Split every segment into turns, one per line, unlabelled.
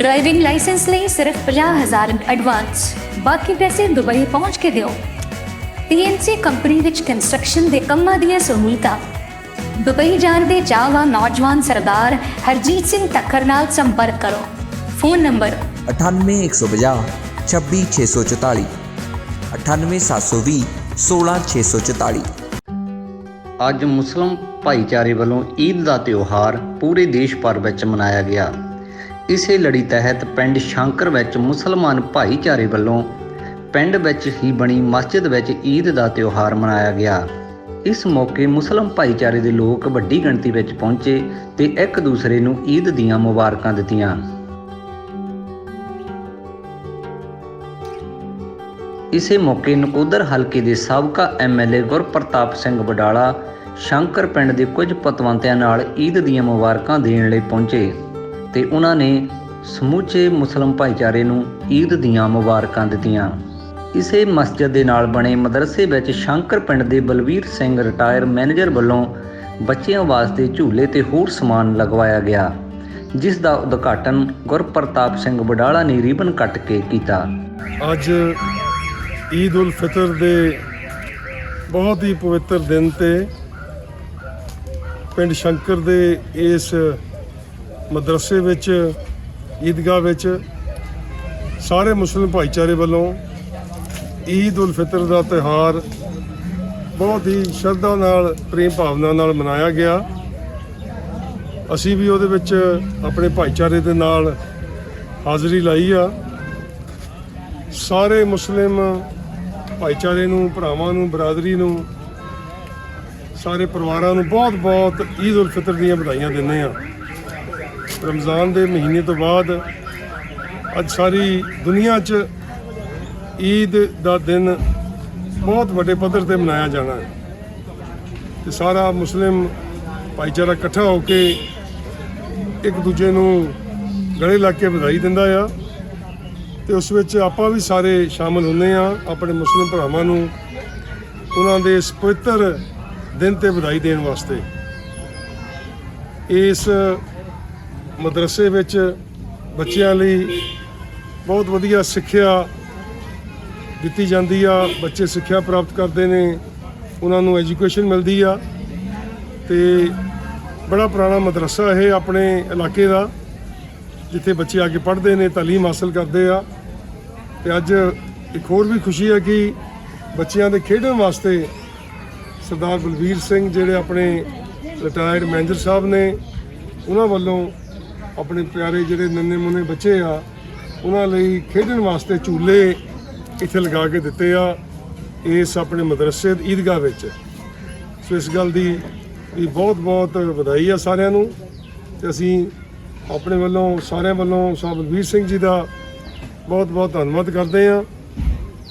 Driving licence ਲਈ ਸਿਰਫ 50000 advance ਬਾਕੀ ਪੈਸੇ ਦੁਬਈ ਪਹੁੰਚ ਕੇ ਦਿਓ। TNC ਕੰਪਨੀ ਵਿੱਚ ਕੰਸਟਰਕਸ਼ਨ ਦੇ ਕੰਮਾਂ ਦੀਆਂ ਸਹੂਲਤਾਂ। ਦੁਬਈ ਜਾਣ ਦੇ ਚਾਹਵਾਨ ਨੌਜਵਾਨ ਸਰਦਾਰ ਹਰਜੀਤ ਸਿੰਘ ਤੱਕਰ ਨਾਲ ਸੰਪਰਕ ਕਰੋ। ਫੋਨ ਨੰਬਰ
98150 26644 98720 16644
ਅੱਜ ਮੁਸਲਮ ਭਾਈਚਾਰੇ ਵੱਲੋਂ ਈਦ ਦਾ ਤਿਉਹਾਰ ਪੂਰੇ ਦੇਸ਼ ਭਰ ਵਿੱਚ ਮਨਾਇਆ ਗਿਆ। ਇਸੇ ਲੜੀ ਤਹਿਤ ਪਿੰਡ ਸ਼ੰਕਰ ਵਿੱਚ ਮੁਸਲਮਾਨ ਭਾਈਚਾਰੇ ਵੱਲੋਂ ਪਿੰਡ ਵਿੱਚ ਹੀ ਬਣੀ ਮਸਜਿਦ ਵਿੱਚ ਈਦ ਦਾ ਤਿਉਹਾਰ ਮਨਾਇਆ ਗਿਆ। ਇਸ ਮੌਕੇ ਮੁਸਲਮ ਭਾਈਚਾਰੇ ਦੇ ਲੋਕ ਵੱਡੀ ਗਿਣਤੀ ਵਿੱਚ ਪਹੁੰਚੇ ਤੇ ਇੱਕ ਦੂਸਰੇ ਨੂੰ ਈਦ ਦੀਆਂ ਮੁਬਾਰਕਾਂ ਦਿੱਤੀਆਂ। ਇਸੇ ਮੌਕੇ ਨਕੋਦਰ ਹਲਕੇ ਦੇ ਸਾਬਕਾ ਐਮਐਲਏ ਗੁਰਪ੍ਰਤਾਪ ਸਿੰਘ ਬਡਾਲਾ ਸ਼ੰਕਰ ਪਿੰਡ ਦੇ ਕੁਝ ਪਤਵੰਤਿਆਂ ਨਾਲ ਈਦ ਦੀਆਂ ਮੁਬਾਰਕਾਂ ਦੇਣ ਲਈ ਪਹੁੰਚੇ। ਤੇ ਉਹਨਾਂ ਨੇ ਸਮੁੱਚੇ ਮੁਸਲਮ ਭਾਈਚਾਰੇ ਨੂੰ ਈਦ ਦੀਆਂ ਮੁਬਾਰਕਾਂ ਦਿੱਤੀਆਂ। ਇਸੇ ਮਸਜਿਦ ਦੇ ਨਾਲ ਬਣੇ ਮਦਰਸੇ ਵਿੱਚ ਸ਼ੰਕਰ ਪਿੰਡ ਦੇ ਬਲਵੀਰ ਸਿੰਘ ਰਿਟਾਇਰ ਮੈਨੇਜਰ ਵੱਲੋਂ ਬੱਚਿਆਂ ਵਾਸਤੇ ਝੂਲੇ ਤੇ ਹੋਰ ਸਮਾਨ ਲਗਵਾਇਆ ਗਿਆ, ਜਿਸ ਦਾ ਉਦਘਾਟਨ ਗੁਰਪ੍ਰਤਾਪ ਸਿੰਘ ਵਡਾਲਾ ਨੇ ਰਿਬਨ ਕੱਟ ਕੇ ਕੀਤਾ।
ਅੱਜ ਈਦ ਉਲ ਫਿਤਰ ਦੇ ਬਹੁਤ ਹੀ ਪਵਿੱਤਰ ਦਿਨ ਤੇ ਪਿੰਡ ਸ਼ੰਕਰ ਦੇ ਇਸ ਮਦਰਸੇ ਵਿੱਚ, ਈਦਗਾਹ ਵਿੱਚ ਸਾਰੇ ਮੁਸਲਿਮ ਭਾਈਚਾਰੇ ਵੱਲੋਂ ਈਦ ਉਲ ਫਿਤਰ ਦਾ ਤਿਉਹਾਰ ਬਹੁਤ ਹੀ ਸ਼ਰਧਾ ਨਾਲ, ਪ੍ਰੇਮ ਭਾਵਨਾ ਨਾਲ ਮਨਾਇਆ ਗਿਆ। ਅਸੀਂ ਵੀ ਉਹਦੇ ਵਿੱਚ ਆਪਣੇ ਭਾਈਚਾਰੇ ਦੇ ਨਾਲ ਹਾਜ਼ਰੀ ਲਾਈ ਆ। ਸਾਰੇ ਮੁਸਲਿਮ ਭਾਈਚਾਰੇ ਨੂੰ, ਭਰਾਵਾਂ ਨੂੰ, ਬਰਾਦਰੀ ਨੂੰ, ਸਾਰੇ ਪਰਿਵਾਰਾਂ ਨੂੰ ਬਹੁਤ-ਬਹੁਤ ਈਦ ਉਲ ਫਿਤਰ ਦੀਆਂ ਵਧਾਈਆਂ ਦਿੰਦੇ ਆ ਰਮਜ਼ਾਨ ਦੇ ਮਹੀਨੇ ਤੋਂ ਬਾਅਦ ਅੱਜ ਸਾਰੀ ਦੁਨੀਆ 'ਚ ਈਦ ਦਾ ਦਿਨ ਬਹੁਤ ਵੱਡੇ ਪੱਧਰ ਤੇ ਮਨਾਇਆ ਜਾਣਾ ਹੈ। ਤੇ ਸਾਰਾ ਮੁਸਲਿਮ ਭਾਈਚਾਰਾ ਇਕੱਠਾ ਹੋ ਕੇ ਇੱਕ ਦੂਜੇ ਨੂੰ ਗਲੇ ਲਾ ਕੇ ਵਧਾਈ ਦਿੰਦਾ ਆ। ਤੇ ਉਸ ਵਿੱਚ ਆਪਾਂ ਵੀ ਸਾਰੇ ਸ਼ਾਮਲ ਹੁੰਦੇ ਆ, ਆਪਣੇ ਮੁਸਲਿਮ ਭਰਾਵਾਂ ਨੂੰ ਉਹਨਾਂ ਦੇ ਇਸ ਪਵਿੱਤਰ ਦਿਨ ਤੇ ਵਧਾਈ ਦੇਣ ਵਾਸਤੇ। ਇਸ ਮਦਰਸੇ ਵਿੱਚ ਬੱਚਿਆਂ ਲਈ ਬਹੁਤ ਵਧੀਆ ਸਿੱਖਿਆ ਦਿੱਤੀ ਜਾਂਦੀ ਆ। ਬੱਚੇ ਸਿੱਖਿਆ ਪ੍ਰਾਪਤ ਕਰਦੇ ਨੇ। ਉਹਨਾਂ ਨੂੰ ਐਜੂਕੇਸ਼ਨ ਮਿਲਦੀ ਆ। ਤੇ ਬੜਾ ਪੁਰਾਣਾ ਮਦਰਸਾ ਇਹ ਆਪਣੇ ਇਲਾਕੇ ਦਾ, ਜਿੱਥੇ ਬੱਚੇ ਆ ਕੇ ਪੜ੍ਹਦੇ ਨੇ, ਤਾਲੀਮ ਹਾਸਲ ਕਰਦੇ ਆ। ਤੇ ਅੱਜ ਇੱਕ ਹੋਰ ਵੀ ਖੁਸ਼ੀ ਹੈ ਕਿ ਬੱਚਿਆਂ ਦੇ ਖੇਡਣ ਵਾਸਤੇ ਸਰਦਾਰ ਬਲਵੀਰ ਸਿੰਘ, ਜਿਹੜੇ ਆਪਣੇ ਰਿਟਾਇਰਡ ਮੈਨੇਜਰ ਸਾਹਿਬ ਨੇ, ਉਹਨਾਂ ਵੱਲੋਂ ਆਪਣੇ ਪਿਆਰੇ ਜਿਹੜੇ ਨੰਨੇ ਮੁੰਨੇ ਬੱਚੇ ਆ, ਉਹਨਾਂ ਲਈ ਖੇਡਣ ਵਾਸਤੇ ਝੂਲੇ ਇੱਥੇ ਲਗਾ ਕੇ ਦਿੱਤੇ ਆ ਇਸ ਆਪਣੇ ਮਦਰਸੇ ਦੀ ਈਦਗਾਹ ਵਿੱਚ। ਸੋ ਇਸ ਗੱਲ ਦੀ ਵੀ ਬਹੁਤ ਬਹੁਤ ਵਧਾਈ ਆ ਸਾਰਿਆਂ ਨੂੰ ਤੇ ਅਸੀਂ ਆਪਣੇ ਵੱਲੋਂ, ਸਾਰਿਆਂ ਵੱਲੋਂ ਸਾਹਿਬ ਬਲਵੀਰ ਸਿੰਘ ਜੀ ਦਾ ਬਹੁਤ ਬਹੁਤ ਧੰਨਵਾਦ ਕਰਦੇ ਆ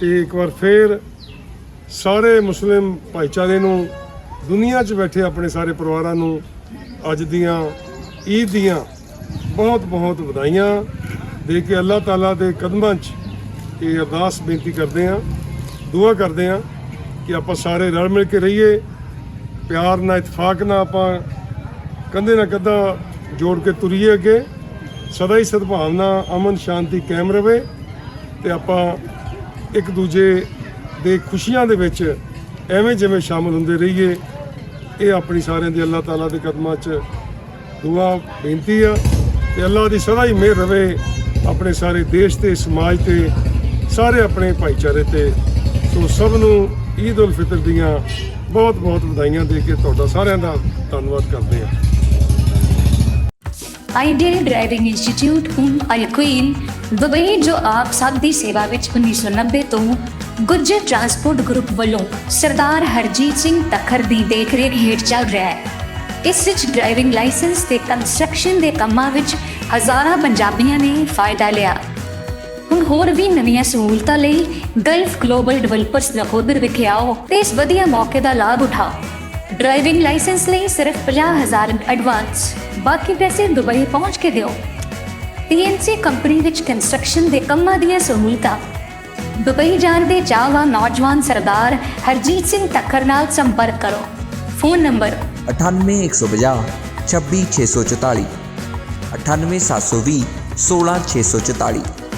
ਤੇ ਇੱਕ ਵਾਰ ਫੇਰ ਸਾਰੇ ਮੁਸਲਿਮ ਭਾਈਚਾਰੇ ਨੂੰ, ਦੁਨੀਆ 'ਚ ਬੈਠੇ ਆਪਣੇ ਸਾਰੇ ਪਰਿਵਾਰਾਂ ਨੂੰ ਅੱਜ ਦੀਆਂ ਈਦ ਦੀਆਂ ਬਹੁਤ ਬਹੁਤ ਵਧਾਈਆਂ ਦੇ ਕੇ ਅੱਲਾਹ ਤਾਲਾ ਦੇ ਕਦਮਾਂ 'ਚ ਇਹ ਅਰਦਾਸ ਬੇਨਤੀ ਕਰਦੇ ਆ ਦੁਆ ਕਰਦੇ ਆ ਕਿ ਆਪਾਂ ਸਾਰੇ ਰਲ ਮਿਲ ਕੇ ਰਹੀਏ, ਪਿਆਰ ਨਾਲ, ਇਤਫਾਕ ਨਾਲ ਆਪਾਂ ਕੰਧੇ ਨਾਲ ਕੰਧਾ ਜੋੜ ਕੇ ਤੁਰੀਏ ਅੱਗੇ। ਸਦਾ ਹੀ ਸਦਭਾਵਨਾ, ਅਮਨ ਸ਼ਾਂਤੀ ਕਾਇਮ ਰਵੇ ਤੇ ਆਪਾਂ ਇੱਕ ਦੂਜੇ ਦੇ ਖੁਸ਼ੀਆਂ ਦੇ ਵਿੱਚ ਐਵੇਂ ਜਿਵੇਂ ਸ਼ਾਮਲ ਹੁੰਦੇ ਰਹੀਏ। ਇਹ ਆਪਣੀ ਸਾਰਿਆਂ ਦੀ ਅੱਲਾਹ ਤਾਲਾ ਦੇ ਕਦਮਾਂ 'ਚ ਦੁਆ ਬੇਨਤੀ ਆ। ਤੇ ਅੱਲਾਹ ਦੀ ਸਦਾ ਹੀ ਮਿਹਰ ਰਵੇ ਆਪਣੇ ਸਾਰੇ ਦੇਸ਼ ਤੇ, ਸਮਾਜ ਤੇ, ਸਾਰੇ ਆਪਣੇ ਭਾਈਚਾਰੇ ਤੇ। ਸੋ ਸਭ ਨੂੰ ਈਦ ਉਲ ਫਿਤਰ ਦੀਆਂ ਬਹੁਤ ਬਹੁਤ ਵਧਾਈਆਂ ਦੇ ਕੇ ਤੁਹਾਡਾ ਸਾਰਿਆਂ ਦਾ ਧੰਨਵਾਦ ਕਰਦੇ ਹਾਂ।
ਆਈਡੀਅਲ ਡਰਾਈਵਿੰਗ ਇੰਸਟੀਚਿਊਟ ਹੁਣ ਅਲਕੁਇਨ ਦੁਬਈ ਜੋ ਆਪ ਸਭ ਦੀ ਸੇਵਾ ਵਿੱਚ 1990 ਤੋਂ ਗੁੱਜਰ ਟਰਾਂਸਪੋਰਟ ਗਰੁੱਪ ਵੱਲੋਂ ਸਰਦਾਰ ਹਰਜੀਤ ਸਿੰਘ ਤਖਰ ਦੀ ਦੇਖਰੇਖ ਹੇਠ ਚੱਲ ਰਿਹਾ ਹੈ। ਇਸ ਵਿੱਚ ਡਰਾਈਵਿੰਗ ਲਾਇਸੈਂਸ ਤੇ ਕੰਸਟਰਕਸ਼ਨ ਦੇ ਕੰਮਾਂ ਵਿੱਚ ਹਜ਼ਾਰਾਂ ਪੰਜਾਬੀਆਂ ਨੇ ਫਾਇਦਾ ਲਿਆ। ਹੁਣ ਹੋਰ ਵੀ ਨਵੀਆਂ ਸਹੂਲਤਾਂ ਲਈ ਗਲਫ ਗਲੋਬਲ ਡਿਵੈਲਪਰਸ ਨਕੋਦਰ ਵਿਖੇ ਆਓ ਤੇ ਇਸ ਵਧੀਆ ਮੌਕੇ ਦਾ ਲਾਭ ਉਠਾਓ। ਡਰਾਈਵਿੰਗ ਲਾਇਸੈਂਸ ਲਈ ਸਿਰਫ 50000 ਐਡਵਾਂਸ ਬਾਕੀ ਪੈਸੇ ਦੁਬਈ ਪਹੁੰਚ ਕੇ ਦਿਓ। TNC ਕੰਪਨੀ ਵਿੱਚ ਕੰਸਟਰਕਸ਼ਨ ਦੇ ਕੰਮਾਂ ਦੀਆਂ ਸਹੂਲਤਾਂ। ਦੁਬਈ ਜਾਣ ਦੇ ਚਾਹਵਾਨ ਨੌਜਵਾਨ ਸਰਦਾਰ ਹਰਜੀਤ ਸਿੰਘ ਤੱਕਰ ਨਾਲ ਸੰਪਰਕ ਕਰੋ। Phone number
98150 26644 98720 16644